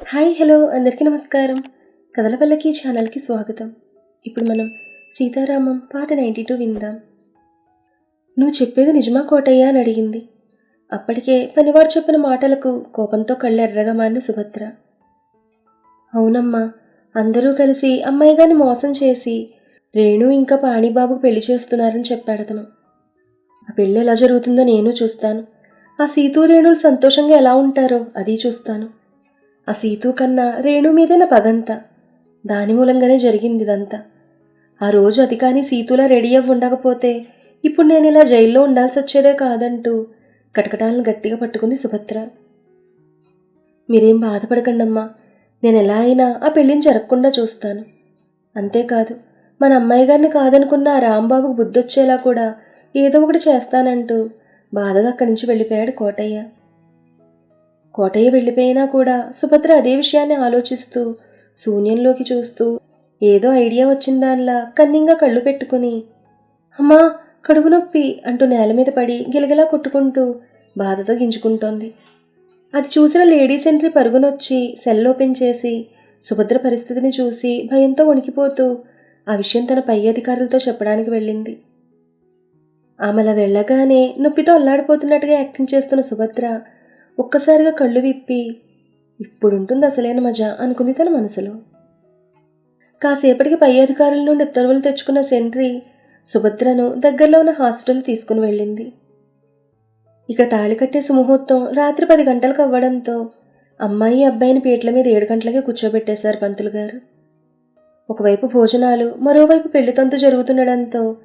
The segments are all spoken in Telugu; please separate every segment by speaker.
Speaker 1: హాయ్ హలో అందరికీ నమస్కారం. కథలపల్లకి ఛానల్కి స్వాగతం. ఇప్పుడు మనం సీతారామం పాట నైంటీ టూ విందాం. నువ్వు చెప్పేది నిజమా కోటయ్య అని అడిగింది. అప్పటికే పనివాడు చెప్పిన మాటలకు కోపంతో కళ్ళు ఎర్రగా మారిన సుభద్ర. అవునమ్మా అందరూ కలిసి అమ్మాయి గారిని మోసం చేసి రేణు ఇంకా పాణిబాబుకు పెళ్ళి చేస్తున్నారని చెప్పాడు అతను. ఆ పెళ్ళి ఎలా జరుగుతుందో నేను చూస్తాను. ఆ సీతూ రేణులు సంతోషంగా ఎలా ఉంటారో అది చూస్తాను. ఆ సీతు కన్నా రేణు మీదైన పగంతా. దాని మూలంగానే జరిగింది ఇదంతా ఆ రోజు అది కానీ సీతులా రెడీ అవ్వి ఉండకపోతే ఇప్పుడు నేను ఇలా జైల్లో ఉండాల్సి వచ్చేదే కాదంటూ కటకటాలను గట్టిగా పట్టుకుంది సుభద్ర. మీరేం బాధపడకండమ్మా నేను ఎలా అయినా ఆ పెళ్ళిని జరగకుండా చూస్తాను. అంతేకాదు మన అమ్మాయి గారిని కాదనుకున్న ఆ రాంబాబుకు బుద్ధొచ్చేలా కూడా ఏదో ఒకటి చేస్తానంటూ బాధగా అక్కడి నుంచి వెళ్ళిపోయాడు కోటయ్య. కోటయ్య వెళ్ళిపోయినా కూడా సుభద్ర అదే విషయాన్ని ఆలోచిస్తూ శూన్యంలోకి చూస్తూ ఏదో ఐడియా వచ్చిందానిలా కన్నింగా కళ్ళు పెట్టుకుని అమ్మా కడుపు నొప్పి అంటూ నేల మీద పడి గిలగిలా కొట్టుకుంటూ బాధతో గింజుకుంటోంది. అది చూసిన లేడీస్ ఎంట్రీ పరుగునొచ్చి సెల్ ఓపెన్ చేసి సుభద్ర పరిస్థితిని చూసి భయంతో వణికిపోతూ ఆ విషయం తన పై అధికారులతో చెప్పడానికి వెళ్ళింది. ఆమె వెళ్ళగానే నొప్పితో అల్లాడిపోతున్నట్టుగా యాక్టింగ్ చేస్తున్న సుభద్ర ఒక్కసారిగా కళ్ళు విప్పి ఇప్పుడుంటుంది అసలైన మజా అనుకుంది తన మనసులో. కాసేపటికి పై అధికారుల నుండి ఉత్తర్వులు తెచ్చుకున్న సెంట్రీ సుభద్రను దగ్గరలో ఉన్న హాస్పిటల్ తీసుకుని వెళ్ళింది. ఇక్కడ తాళి కట్టేసి ముహూర్తం రాత్రి పది గంటలకు అవ్వడంతో అమ్మాయి అబ్బాయిని పీటల మీద ఏడు గంటలకే కూర్చోబెట్టేశారు పంతులు గారు. ఒకవైపు భోజనాలు మరోవైపు పెళ్ళితంతు జరుగుతుండడంతో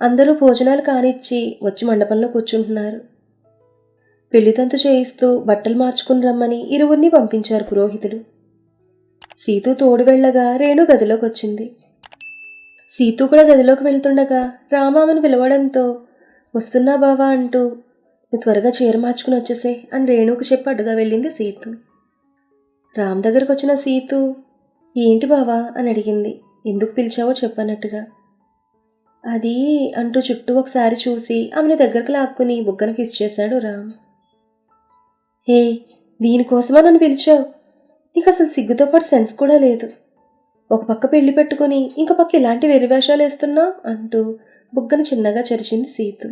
Speaker 1: అందరూ భోజనాలు కానిచ్చి వచ్చి మండపంలో కూర్చుంటున్నారు. పెళ్ళితంతు చేయిస్తూ బట్టలు మార్చుకుని రమ్మని ఇరువురిని పంపించారు పురోహితులు సీతు తోడు వెళ్ళగా రేణు గదిలోకి వచ్చింది సీతు కూడా గదిలోకి వెళ్తుండగా రామామని పిలవడంతో వస్తున్నా బావా అంటూ నువ్వు త్వరగా చీర మార్చుకుని వచ్చేసే అని రేణుకు చెప్పి అడ్డుగా వెళ్ళింది సీతు. రామ్ దగ్గరకు వచ్చిన సీతు ఏంటి బావా అని అడిగింది. ఎందుకు పిలిచావో చెప్పన్నట్టుగా అది అంటూ చుట్టూ ఒకసారి చూసి ఆమెని దగ్గరకు లాక్కుని బుగ్గన కిస్ చేశాడు రామ్. హే దీనికోసమా నన్ను పిలిచావు? నీకు అసలు సిగ్గుతో పాటు సెన్స్ కూడా లేదు. ఒక పక్క పెళ్ళి పెట్టుకుని ఇంకో పక్క ఇలాంటి వెరివేషాలు వేస్తున్నా అంటూ బుగ్గను చిన్నగా చరిచింది సీతు.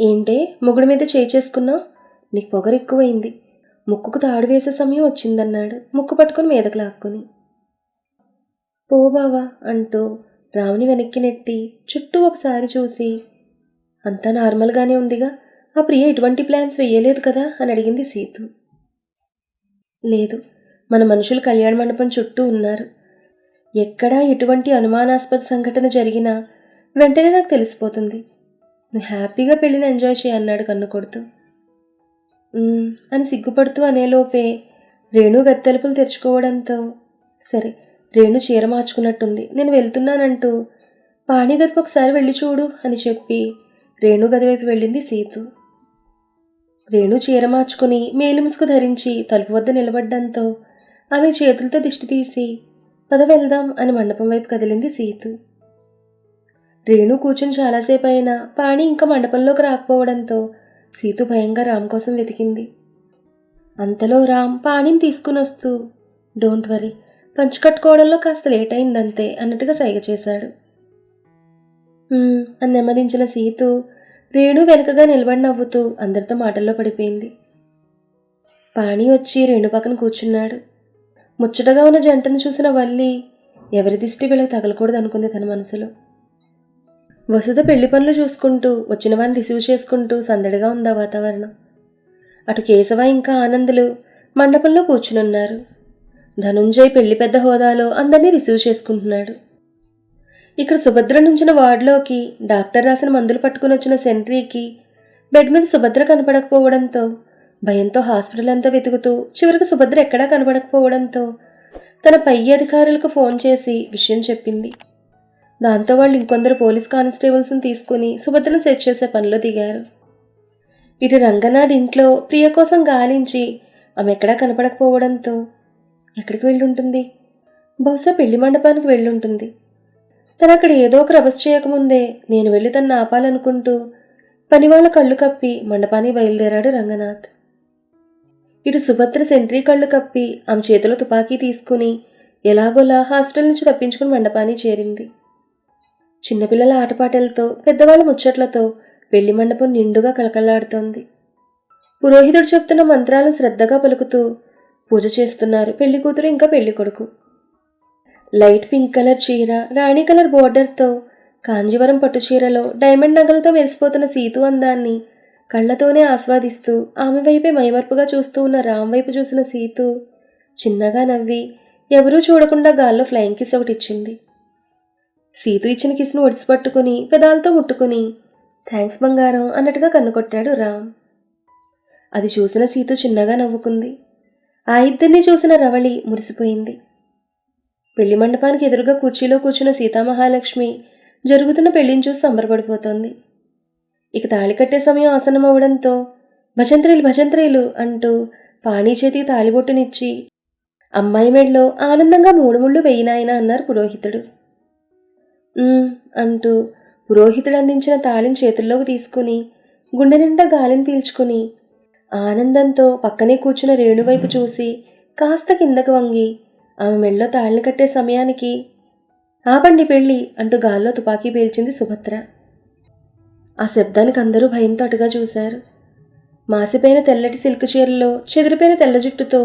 Speaker 1: ఏంటే మొగుడు మీద చేయి చేసుకున్నావు నీకు పొగరు ఎక్కువైంది. ముక్కుకు తాడు వేసే సమయం వచ్చిందన్నాడు ముక్కు పట్టుకుని మీదకు లాక్కుని. పో బావా అంటూ రాముని వెనక్కి నెట్టి చుట్టూ ఒకసారి చూసి అంతా నార్మల్గానే ఉందిగా? ఆ ప్రియ ఎటువంటి ప్లాన్స్ వేయలేదు కదా? అని అడిగింది సీతు. లేదు మన మనుషులు కళ్యాణ మండపం చుట్టూ ఉన్నారు. ఎక్కడా ఎటువంటి అనుమానాస్పద సంఘటన జరిగినా వెంటనే నాకు తెలిసిపోతుంది. నువ్వు హ్యాపీగా పెళ్ళిని ఎంజాయ్ చేయి అన్నాడు కన్ను కొడుతూ అని సిగ్గుపడుతూ అనేలోపే రేణు గత్తెలుపులు తలుపులు తెరుచుకోవడంతో సరే రేణు చీర మార్చుకున్నట్టుంది నేను వెళ్తున్నానంటూ పాణిగదికి ఒకసారి వెళ్ళి చూడు అని చెప్పి రేణు గది వైపు వెళ్ళింది సీతు. రేణు చీర మార్చుకుని మేలిముసుకు ధరించి తలుపు వద్ద నిలబడ్డంతో ఆమె చేతులతో దిష్టి తీసి పద వెళ్దాం అని మండపం వైపు కదిలింది సీతు. రేణు కూర్చుని చాలాసేపు అయినా పాణి ఇంకా మండపంలోకి రాకపోవడంతో సీతు భయంగా రామ్ కోసం వెతికింది. అంతలో రామ్ పాణిని తీసుకుని వస్తూ డోంట్ వరీ పంచి కట్టుకోవడంలో కాస్త లేట్ అయిందంతే అన్నట్టుగా సైగ చేశాడు. అని నెమ్మదించిన సీతు రేణు వెనుకగా నిలబడి నవ్వుతూ అందరితో మాటల్లో పడిపోయింది. పాణి వచ్చి రేణు పక్కన కూర్చున్నాడు. ముచ్చటగా ఉన్న జంటను చూసిన వల్లి ఎవరి దిష్టి వీళ్ళకి తగలకూడదు అనుకుంది తన మనసులో. వసుధ పెళ్ళి పనులు చూసుకుంటూ వచ్చిన వారిని రిసీవ్ చేసుకుంటూ సందడిగా ఉందా వాతావరణం. అటు కేశవ ఇంకా ఆనందులు మండపంలో కూర్చునున్నారు. ధనుంజయ్ పెళ్ళి పెద్ద హోదాలో అందరినీ రిసీవ్ చేసుకుంటున్నాడు. ఇక్కడ సుభద్ర నుంచిన వార్డులోకి డాక్టర్ రాసిన మందులు పట్టుకుని వచ్చిన సెంట్రీకి బెడ్ మీద సుభద్ర కనపడకపోవడంతో భయంతో హాస్పిటల్ అంతా వెతుకుతూ చివరికి సుభద్ర ఎక్కడా కనపడకపోవడంతో తన పై అధికారులకు ఫోన్ చేసి విషయం చెప్పింది. దాంతో వాళ్ళు ఇంకొందరు పోలీస్ కానిస్టేబుల్స్ని తీసుకుని సుభద్రను సెట్ చేసే పనిలో దిగారు. ఇటు రంగనాథ్ ఇంట్లో ప్రియ కోసం గాలించి ఆమె ఎక్కడా కనపడకపోవడంతో ఎక్కడికి వెళ్ళుంటుంది? బహుశా పెళ్ళి మండపానికి వెళ్ళుంటుంది. తను అక్కడ ఏదో ఒక రభస్ చేయకముందే నేను వెళ్ళి తన్ను ఆపాలనుకుంటూ పనివాళ్ళ కళ్ళు కప్పి మండపానికి బయలుదేరాడు రంగనాథ్. ఇటు సుభద్ర సెంట్రీ కళ్ళు కప్పి ఆమె చేతిలో తుపాకీ తీసుకుని ఎలాగోలా హాస్పిటల్ నుంచి తప్పించుకుని మండపాన్ని చేరింది. చిన్నపిల్లల ఆటపాటలతో పెద్దవాళ్ళ ముచ్చట్లతో పెళ్ళి మండపం నిండుగా కలకలాడుతోంది పురోహితుడు చెప్తున్న మంత్రాలను శ్రద్ధగా పలుకుతూ పూజ చేస్తున్నారు పెళ్ళి కూతురు ఇంకా పెళ్ళి కొడుకు. లైట్ పింక్ కలర్ చీర రాణి కలర్ బోర్డర్తో కాంజీవరం పట్టు చీరలో డైమండ్ నగలతో మెరిసిపోతున్న సీతు అందాన్ని కళ్ళతోనే ఆస్వాదిస్తూ ఆమె వైపే మైమర్పుగా చూస్తూ ఉన్న రామ్ వైపు చూసిన సీతు చిన్నగా నవ్వి ఎవరూ చూడకుండా గాల్లో ఫ్లయింగ్ కిస్ ఒకటి ఇచ్చింది. సీతు ఇచ్చిన కిస్ను ఒడిసిపట్టుకుని పెదాలతో ముట్టుకుని థ్యాంక్స్ బంగారం అన్నట్టుగా కన్నుకొట్టాడు రామ్. అది చూసిన సీతు చిన్నగా నవ్వుకుంది. ఆ ఇద్దరిని చూసిన రవళి మురిసిపోయింది. పెళ్ళి మండపానికి ఎదురుగా కుర్చీలో కూర్చున్న సీతామహాలక్ష్మి జరుగుతున్న పెళ్ళిని చూసి సంబరపడిపోతోంది. ఇక తాళి కట్టే సమయం ఆసనం అవడంతో భజంత్రీలు భజంత్రీలు అంటూ పాణి చేతికి తాళిబొట్టునిచ్చి అమ్మాయి మెడలో ఆనందంగా మూడు ముళ్ళు వెయ్యినాయన అన్నారు పురోహితుడు. అంటూ పురోహితుడు అందించిన తాళిని చేతుల్లోకి తీసుకుని గుండె నిండా గాలిని పీల్చుకుని ఆనందంతో పక్కనే కూర్చున్న రేణువైపు చూసి కాస్త కిందకు వంగి ఆమె మెళ్ళో తాళ్ళు కట్టే సమయానికి. ఆపండి పెళ్ళి అంటూ గాల్లో తుపాకీ పేల్చింది సుభద్ర. ఆ శబ్దానికి అందరూ భయంతో అటుగా చూశారు. మాసిపోయిన తెల్లటి సిల్క్ చీరలో చెదిరిపోయిన తెల్ల జుట్టుతో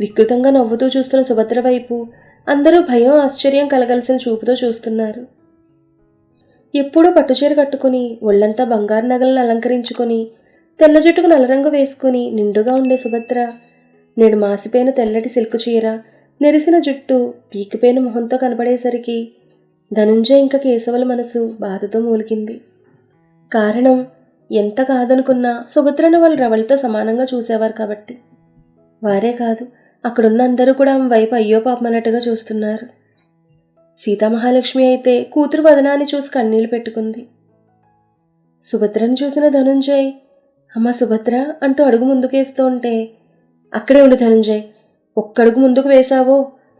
Speaker 1: వికృతంగా నవ్వుతూ చూస్తున్న సుభద్ర వైపు అందరూ భయం ఆశ్చర్యం కలగలసిన చూపుతో చూస్తున్నారు. ఎప్పుడూ పట్టుచీర కట్టుకుని ఒళ్ళంతా బంగారు నగలను అలంకరించుకొని తెల్ల జుట్టుకు నల్లరంగు వేసుకుని నిండుగా ఉండే సుభద్ర నేడు మాసిపోయిన తెల్లటి సిల్క్ చీర నెరిసిన జుట్టు పీకిపోయిన మొహంతో కనపడేసరికి ధనుంజయ్ ఇంకా కేశవుల మనసు బాధతో మూలికింది. కారణం ఎంత కాదనుకున్నా సుభద్రను వాళ్ళు రవళితో సమానంగా చూసేవారు కాబట్టి. వారే కాదు అక్కడున్న అందరూ కూడా ఆమె వైపు అయ్యో పాపమన్నట్టుగా చూస్తున్నారు. సీతామహాలక్ష్మి అయితే కూతురు వదనాన్ని చూసి కన్నీళ్ళు పెట్టుకుంది. సుభద్రను చూసిన ధనుంజయ్ అమ్మ సుభద్ర అంటూ అడుగు ముందుకేస్తూ ఉంటే అక్కడే ఉండు ధనుంజయ్ ఒక్కడుగు ముందుకు వేశావో?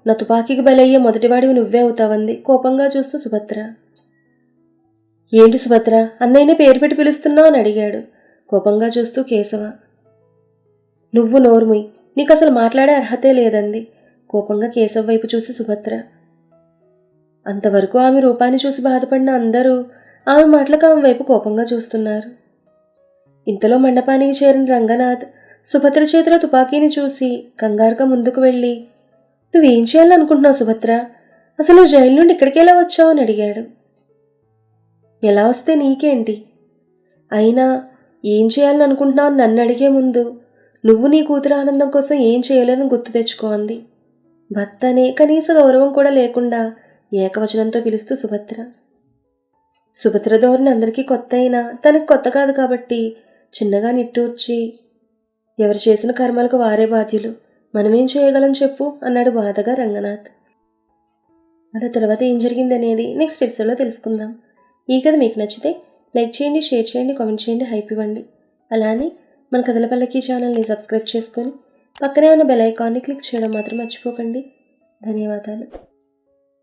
Speaker 1: నా తుపాకీకి బలయ్యే మొదటివాడివి నువ్వే అవుతావంది. కోపంగా చూస్తూ సుభద్ర. ఏంటి సుభద్ర? అన్నయ్యనే పేరు పెట్టి పిలుస్తున్నావు అని అడిగాడు. కోపంగా చూస్తూ కేశవ. నువ్వు నోర్ముయ్. నీకు అసలు మాట్లాడే అర్హతే లేదంది. కోపంగా కేశవ్ వైపు చూసి సుభద్ర. అంతవరకు ఆమె రూపాన్ని చూసి బాధపడిన అందరూ ఆమె మాటలకు ఆమె వైపు కోపంగా చూస్తున్నారు. ఇంతలో మండపానికి చేరిన రంగనాథ్ సుభద్ర చేతిలో తుపాకీని చూసి కంగారుగా ముందుకు వెళ్ళి నువ్వేం చేయాలనుకుంటున్నావు సుభద్ర? అసలు నువ్వు జైలు నుండి ఇక్కడికి ఎలా వచ్చావు? అని అడిగాడు. ఎలా వస్తే నీకేంటి? అయినా ఏం చేయాలని అనుకుంటున్నావు అని నన్ను అడిగే ముందు నువ్వు నీ కూతురు ఆనందం కోసం ఏం చేయలేదని గుర్తు తెచ్చుకోంది భర్త అనే కనీస గౌరవం కూడా లేకుండా ఏకవచనంతో పిలుస్తూ సుభద్ర. సుభద్ర ధోరణి అందరికీ కొత్త అయినా తనకి కొత్త కాదు కాబట్టి చిన్నగా నిట్టూర్చి ఎవరు చేసిన కర్మలకు వారే బాధ్యులు. మనమేం చేయగలం చెప్పు అన్నాడు బాధగా రంగనాథ్. అలా తర్వాత ఏం జరిగిందనేది నెక్స్ట్ ఎపిసోడ్లో తెలుసుకుందాం. ఈ కథ మీకు నచ్చితే లైక్ చేయండి షేర్ చేయండి కామెంట్ చేయండి హైప్ ఇవ్వండి. అలానే మన కథల పల్లకి ఛానల్ని సబ్స్క్రైబ్ చేసుకొని పక్కనే ఉన్న బెల్ ఐకాన్ని క్లిక్ చేయడం మాత్రం మర్చిపోకండి. ధన్యవాదాలు.